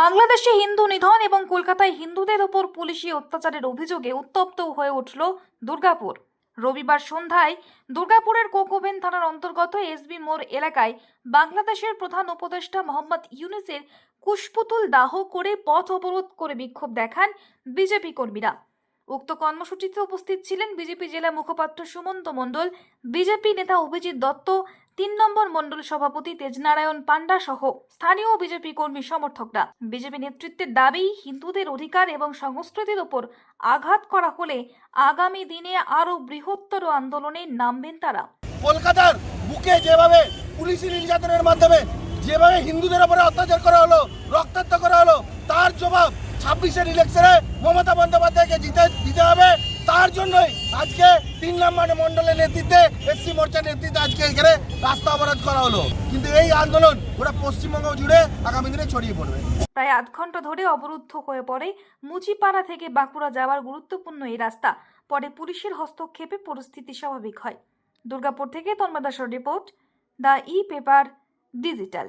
বাংলাদেশে হিন্দু নিধন এবং কলকাতায় হিন্দুদের ওপর পুলিশি অত্যাচারের অভিযোগে উত্তপ্ত হয়ে উঠল দুর্গাপুর। রবিবার সন্ধ্যায় দুর্গাপুরের কোকোবেন থানার অন্তর্গত এসবি মোর এলাকায় বাংলাদেশের প্রধান উপদেষ্টা মোহাম্মদ ইউনুসের কুশপুতুল দাহ করে পথ অবরোধ করে বিক্ষোভ দেখান বিজেপি কর্মীরা। উক্ত কর্মসূচিতে উপস্থিত ছিলেন বিজেপি জেলা মুখপাত্র সুমন্ত মণ্ডল, বিজেপি নেতা অভিজিৎ দত্ত তিন নম্বর মণ্ডল সভাপতি তেজনারায়ণ পান্ডা সহ স্থানীয় বিজেপি কর্মী সমর্থকরা। বিজেপি নেতৃত্বের দাবি, হিন্দুদের অধিকার এবং সংস্কৃতির ওপর আঘাত করা হলে আগামী দিনে আরও বৃহত্তর আন্দোলনে নামবেন তারা। কলকাতার বুকে যেভাবে পুলিশি নির্যাতনের মাধ্যমে যেভাবে হিন্দুদের উপরে অত্যাচার করা হলো, রক্তাক্ত করা হলো, তার জবাব ছাব্বিশের ইলেকশনে মমতা বন্দ্যোপাধ্যায়কে জিতে দিতে হবে। তার জন্যই আজকে তিন নম্বর মণ্ডলের নেতৃত্বে এসসি মোর্চার নেতৃত্বে আজকে এখানে রাস্তা অবরোধ করা হলো। কিন্তু এই আন্দোলন ওরা পশ্চিমবঙ্গ জুড়ে আগামী দিনে ছড়িয়ে পড়বে। প্রায় আধ ঘণ্টা ধরে অবরুদ্ধ হয়ে পড়ে মুচিপাড়া থেকে বাঁকুড়া যাওয়ার গুরুত্বপূর্ণ এই রাস্তা। পরে পুলিশের হস্তক্ষেপে পরিস্থিতি স্বাভাবিক হয়। দুর্গাপুর থেকে তন্মদাসর report, the E paper digital.